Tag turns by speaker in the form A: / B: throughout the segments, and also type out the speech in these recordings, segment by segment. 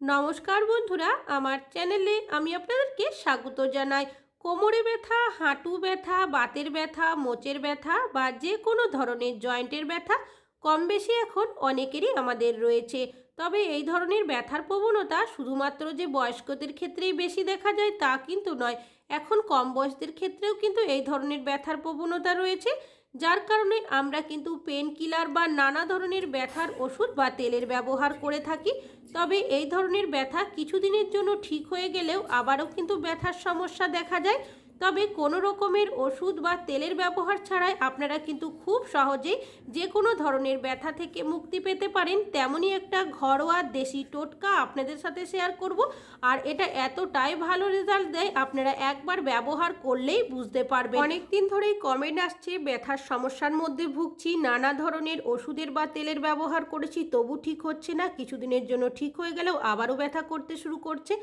A: নমস্কার বন্ধুরা, আমার চ্যানেলে আমি আপনাদেরকে স্বাগত জানাই। কোমরে ব্যথা, হাঁটু ব্যথা, বাতের ব্যথা, মোচের ব্যথা বা যে কোনো ধরনের জয়েন্টের ব্যথা কম বেশি এখন অনেকেরই আমাদের রয়েছে। তবে এই ধরনের ব্যথার প্রবণতা শুধুমাত্র যে বয়স্কদের ক্ষেত্রেই বেশি দেখা যায় তা কিন্তু নয়। এখন কম বয়সদের ক্ষেত্রেও কিন্তু এই ধরনের ব্যথার প্রবণতা রয়েছে। যার কারণে আমরা কিন্তু পেন কিলার বা নানা ধরনের ব্যথার ওষুধ বা তেলের ব্যবহার করে থাকি। তবে এই ধরনের ব্যথা কিছুদিনের জন্য ঠিক হয়ে গেলেও আবারও কিন্তু ব্যথার সমস্যা দেখা যায়। তবে কোনো রকমের ওষুধ বা তেলের ব্যবহার ছাড়াই আপনারা কিন্তু খুব সহজেই যে কোনো ধরনের ব্যথা থেকে মুক্তি পেতে পারেন। তেমনই একটা ঘরোয়া দেশি টোটকা আপনাদের সাথে শেয়ার করব। আর এটা এতটাই ভালো রেজাল্ট দেয়, আপনারা একবার ব্যবহার করলেই বুঝতে পারবেন। অনেক দিন ধরেই কমেন্ট আসছে, ব্যথার সমস্যার মধ্যে ভুগছি, নানা ধরনের ওষুধের বা তেলের ব্যবহার করেছি, তবু ঠিক হচ্ছে না, কিছুদিনের জন্য ঠিক হয়ে গেলেও আবারও ব্যথা করতে শুরু করছে।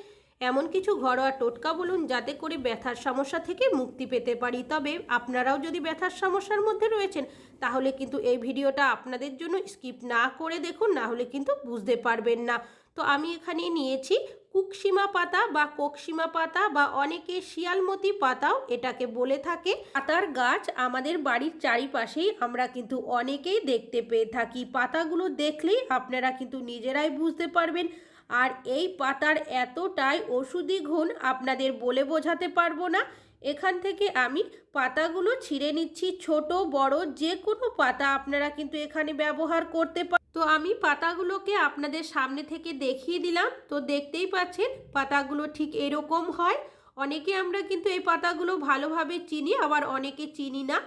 A: এমন কিছু ঘরোয়া টোটকা বলুন যাতে করে ব্যথার সমস্যা থেকে মুক্তি পেতে পারি। তবে আপনারাও যদি ব্যথার সমস্যার মধ্যে রয়েছেন, তাহলে কিন্তু এই ভিডিওটা আপনাদের জন্য স্কিপ না করে দেখুন, না হলে কিন্তু বুঝতে পারবেন না। তো আমি এখানে নিয়েছি কুকসীমা পাতা বা কোকসীমা পাতা বা অনেকে শিয়ালমতি পাতাও এটাকে বলে থাকে। পাতার গাছ আমাদের বাড়ির চারিপাশেই আমরা কিন্তু অনেকেই দেখতে পেয়ে থাকি। পাতাগুলো দেখলেই আপনারা কিন্তু নিজেরাই বুঝতে পারবেন। আর এই পাতার এতটাই ওষুধি গুণ আপনাদের বলে বোঝাতে পারব না। এখান থেকে আমি পাতাগুলো ছিঁড়ে নিচ্ছি, ছোট, বড়, যে কোনো পাতা আপনারা কিন্তু এখানে ব্যবহার করতে পার তো আমি পাতাগুলোকে আপনাদের সামনে থেকে দেখিয়ে দিলাম। তো দেখতেই পাচ্ছেন, পাতাগুলো ঠিক এরকম হয়। অনেকে আমরা কিন্তু এই পাতাগুলো ভালোভাবে চিনি, আবার অনেকে চিনি না।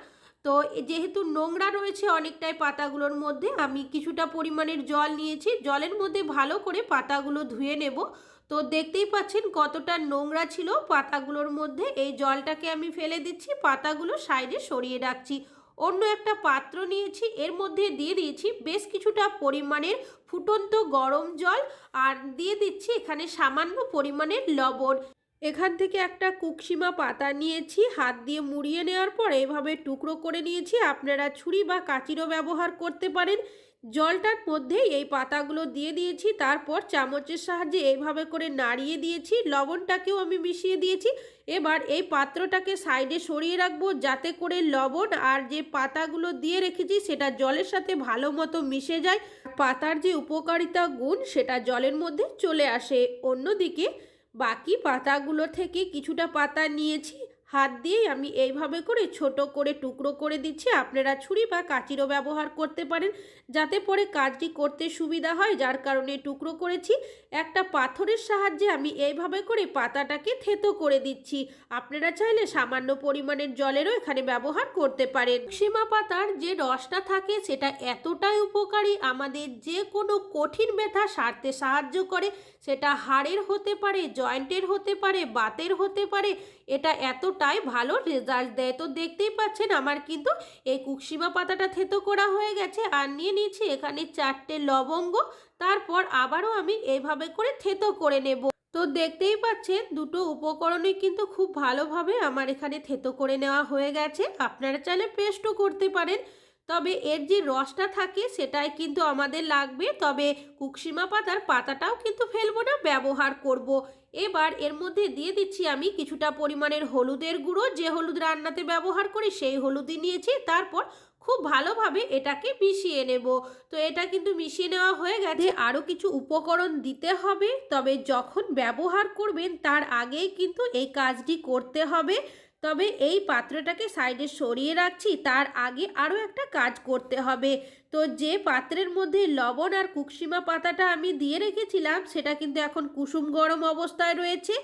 A: তো যেহেতু নোংরা রয়েছে অনেকটাই পাতাগুলোর মধ্যে, আমি কিছুটা পরিমাণের জল নিয়েছি। জলের মধ্যে ভালো করে পাতাগুলো ধুয়ে নেব। তো দেখতেই পাচ্ছেন কতটা নোংরা ছিল পাতাগুলোর মধ্যে। এই জলটাকে আমি ফেলে দিচ্ছি, পাতাগুলো সাইডে সরিয়ে রাখছি। অন্য একটা পাত্র নিয়েছি, এর মধ্যে দিয়ে দিয়েছি বেশ কিছুটা পরিমাণের ফুটন্ত গরম জল। আর দিয়ে দিচ্ছি এখানে সামান্য পরিমাণের লবণ। এখান থেকে একটা কুকসিমা পাতা নিয়েছি, হাত দিয়ে মুড়িয়ে নেওয়ার পর এভাবে টুকরো করে নিয়েছি। আপনারা ছুরি বা কাচিরও ব্যবহার করতে পারেন। জলটার মধ্যে এই পাতাগুলো দিয়ে দিয়েছি, তারপর চামচের সাহায্যে এইভাবে করে নাড়িয়ে দিয়েছি। লবণটাকেও আমি মিশিয়ে দিয়েছি। এবার এই পাত্রটাকে সাইডে সরিয়ে রাখব যাতে করে লবণ আর যে পাতাগুলো দিয়ে রেখেছি সেটা জলের সাথে ভালো মতো মিশে যায়। পাতার যে উপকারিতা গুণ সেটা জলের মধ্যে চলে আসে। অন্যদিকে বাকি পাতাগুলো থেকে কিছুটা পাতা নিয়েছি। হাত দিয়ে আমি এইভাবে করে ছোট করে টুকরো করে দিচ্ছি। আপনারা ছুরি বা কাচিরও ব্যবহার করতে পারেন, যাতে পরে কাজটি করতে সুবিধা হয়। যার কারণে টুকরো করেছি। একটা পাথরের সাহায্যে আমি এইভাবে করে পাতাটাকে থেতো করে দিচ্ছি। আপনারা চাইলে সামান্য পরিমাণের জলেরও এখানে ব্যবহার করতে পারেন। সীমা পাতার যে রসটা থাকে, সেটা এতটাই উপকারী। আমাদের যে কোনো কঠিন ব্যথা সারতে সাহায্য করে। সেটা হাড়ের হতে পারে, জয়েন্টের হতে পারে, বাতের হতে পারে। এটা এতটাই ভালো রেজাল্ট দেয়। তো দেখতেই পাচ্ছেন আমার কিন্তু এই কুকসিমা পাতাটা থেতো করা হয়ে গেছে। আর নিয়ে নিয়েছি এখানে চারটে লবঙ্গ। তারপর আবারও আমি এইভাবে করে থেতো করে নেব। তো দেখতেই পাচ্ছেন দুটো উপকরণই কিন্তু খুব ভালোভাবে আমার এখানে থেতো করে নেওয়া হয়ে গেছে। আপনারা চাইলে পেস্টও করতে পারেন। তবে এর যে রসটা থাকে সেটাই কিন্তু আমাদের লাগবে। তবে কুকসিমা পাতার পাতাটাও কিন্তু ফেলব না, ব্যবহার করব। এবার এর মধ্যে দিয়ে দিচ্ছি আমি কিছুটা পরিমাণের হলুদের গুঁড়ো, যে হলুদ রান্নাতে ব্যবহার করি সেই হলুদই নিয়েছি, তারপর খুব ভালোভাবে এটাকে মিশিয়ে নেব। তো এটা কিন্তু মিশিয়ে নেওয়া হয়ে গেছে। আরও কিছু উপকরণ দিতে হবে, তবে যখন ব্যবহার করবেন তার আগেই কিন্তু এই কাজটি করতে হবে। তবে এই পাত্রটাকে সাইডে সরিয়ে রাখছি, তার আগে আরও একটা কাজ করতে হবে। তো যে পাত্রের মধ্যে লবণ আর কুকসিমা পাতাটা আমি দিয়ে রেখেছিলাম, সেটা কিন্তু এখন কুসুম গরম অবস্থায় রয়েছে।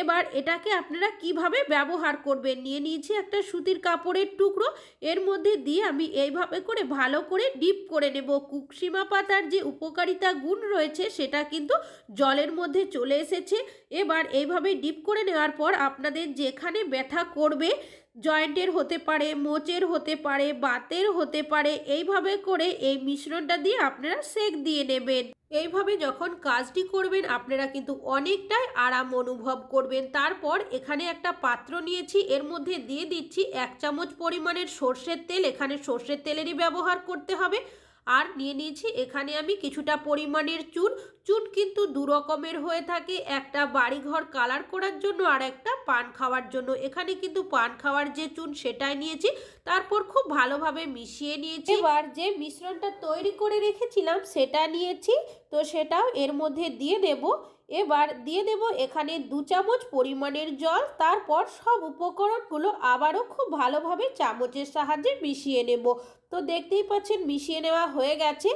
A: এবার এটাকে আপনারা কীভাবে ব্যবহার করবেন? নিয়ে নিয়েছি একটা সুতির কাপড়ের টুকরো। এর মধ্যে দিয়ে আমি এইভাবে করে ভালো করে ডিপ করে নেব। কুকসিমা পাতার যে উপকারিতা গুণ রয়েছে, সেটা কিন্তু জলের মধ্যে চলে এসেছে। এবার এইভাবে ডিপ করে নেওয়ার পর আপনাদের যেখানে ব্যথা করবে জয়েন্টের হতে পারে, মোচের হতে পারে, বাতের হতে পারে, এইভাবে করে এই মিশ্রণটা দিয়ে আপনারা সেক দিয়ে নেবেন। এইভাবে যখন কাজটি করবেন, আপনারা কিন্তু অনেকটাই আরাম অনুভব করবেন। তারপর এখানে একটা পাত্র নিয়েছি, এর মধ্যে দিয়ে দিচ্ছি এক চামচ পরিমাণের সর্ষের তেল। এখানে সর্ষের তেলেরই ব্যবহার করতে হবে। আর নিয়ে নিয়েছি, এখানে আমি কিছুটা পরিমাণের চুন। চুন কিন্তু দু রকমের হয়ে থাকে, একটা বাড়িঘর কালার করার জন্য আর একটা পান খাওয়ার জন্য। এখানে কিন্তু পান খাওয়ার যে চুন সেটাই নিয়েছি, তারপর খুব ভালোভাবে মিশিয়ে নিয়েছি। এবার যে মিশ্রণটা তৈরি করে রেখেছিলাম, সেটা নিয়েছি, তো সেটাও এর মধ্যে দিয়ে দেব। এবার দিয়ে দেব এখানে দু চামচ পরিমাণের জল, তারপর সব উপকরণগুলো আবারও খুব ভালোভাবে চামচের সাহায্যে মিশিয়ে নেব। তো দেখতেই পাচ্ছেন মিশিয়ে নেওয়া হয়ে গেছে।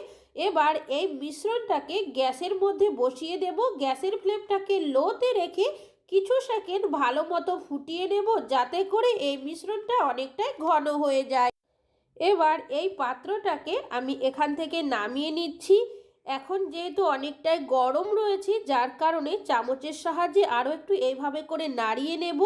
A: এবার এই মিশ্রণটাকে গ্যাসের মধ্যে বসিয়ে দেব। গ্যাসের ফ্লেমটাকে লোতে রেখে কিছু সেকেন্ড ভালো মতো ফুটিয়ে নেব, যাতে করে এই মিশ্রণটা অনেকটাই ঘন হয়ে যায়। এবার এই পাত্রটাকে আমি এখান থেকে নামিয়ে নিচ্ছি। এখন যেহেতু অনেকটাই গরম রয়েছে, যার কারণে চামচের সাহায্যে আরও একটু এইভাবে করে নাড়িয়ে নেব।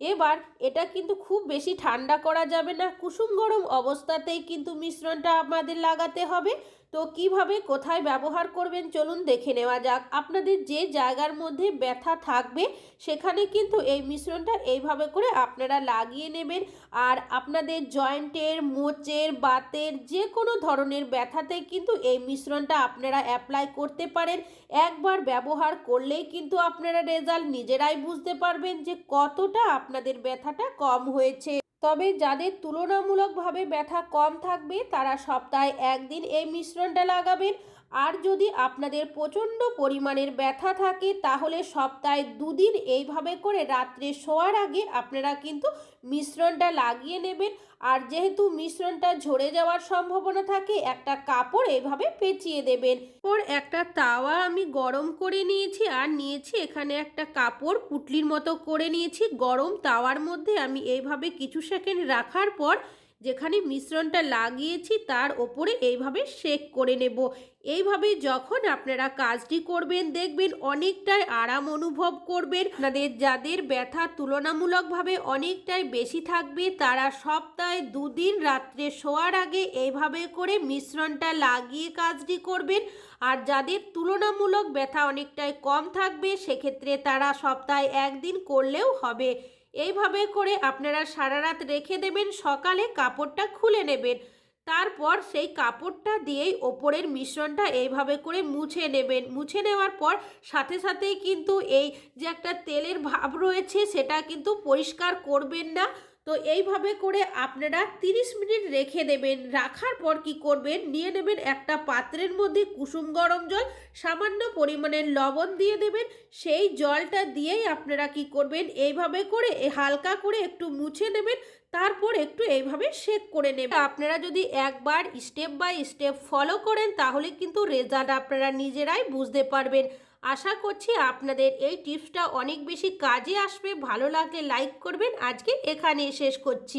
A: এবার এটা কিন্তু খুব বেশি ঠান্ডা করা যাবে না। কুসুম গরম অবস্থাতেই কিন্তু মিশ্রণটা আমাদের লাগাতে হবে। তো কীভাবে, কোথায় ব্যবহার করবেন চলুন দেখে নেওয়া যাক। আপনাদের যে জায়গার মধ্যে ব্যথা থাকবে, সেখানে কিন্তু এই মিশ্রণটা এইভাবে করে আপনারা লাগিয়ে নেবেন। আর আপনাদের জয়েন্টের, মোচের, বাতের যে কোনো ধরনের ব্যথাতে কিন্তু এই মিশ্রণটা আপনারা অ্যাপ্লাই করতে পারেন। একবার ব্যবহার করলেই কিন্তু আপনারা রেজাল্ট নিজেরাই বুঝতে পারবেন যে কতটা আপনাদের ব্যথাটা কম হয়েছে। তবে যাদের তুলনামূলকভাবে ব্যথা কম থাকবে তারা সপ্তাহে একদিন এই মিশ্রণটা লাগাবেন। আর যদি আপনাদের প্রচণ্ড পরিমাণের ব্যথা থাকে, তাহলে সপ্তাহে দুদিন এইভাবে করে রাত্রে শোয়ার আগে আপনারা কিন্তু মিশ্রণটা লাগিয়ে নেবেন। আর যেহেতু মিশ্রণটা ঝরে যাওয়ার সম্ভাবনা থাকে, একটা কাপড় এইভাবে পেঁচিয়ে দেবেন। ওর একটা তাওয়া আমি গরম করে নিয়েছি আর নিয়েছি এখানে একটা কাপড় পুটলির মতো করে নিয়েছি। গরম তাওয়ার মধ্যে আমি এইভাবে কিছু সেকেন্ড রাখার পর যেখানে মিশ্রণটা লাগিয়েছি তার ওপরে এইভাবে শেক করে নেব। এইভাবে যখন আপনারা কাজটি করবেন, দেখবেন অনেকটাই আরাম অনুভব করবেন। আপনাদের যাদের ব্যথা তুলনামূলকভাবে অনেকটাই বেশি থাকবে, তারা সপ্তাহে দুদিন রাত্রে শোয়ার আগে এইভাবে করে মিশ্রণটা লাগিয়ে কাজটি করবেন। আর যাদের তুলনামূলক ব্যথা অনেকটাই কম থাকবে, সেক্ষেত্রে তারা সপ্তাহে একদিন করলেও হবে। এইভাবে করে আপনারা সারা রাত রেখে দেবেন, সকালে কাপড়টা খুলে নেবেন। তারপর সেই কাপড়টা দিয়েই ওপরের মিশ্রণটা এইভাবে করে মুছে নেবেন। মুছে নেওয়ার পর সাথে সাথেই কিন্তু এই যে একটা তেলের ভাব রয়েছে, সেটা কিন্তু পরিষ্কার করবেন না। তো এইভাবে করে আপনারা 30 মিনিট রেখে দেবেন। রাখার পর কি করবেন? নিয়ে নেবেন একটা পাত্রের মধ্যে কুসুম গরম জল, সামান্য পরিমাণের লবণ দিয়ে দেবেন। সেই জলটা দিয়েই আপনারা কি করবেন? এইভাবে করে হালকা করে একটু মুছে নেবেন, তারপর একটু এইভাবে শেক করে নেবেন। আপনারা যদি একবার স্টেপ বাই স্টেপ ফলো করেন, তাহলে কিন্তু রেজাল্ট আপনারা নিজেরাই বুঝতে পারবেন। আশা করছি আপনাদের এই টিপসটা অনেক বেশি কাজে আসবে। ভালো লাগলে লাইক করবেন। আজকে এখানে শেষ করছি।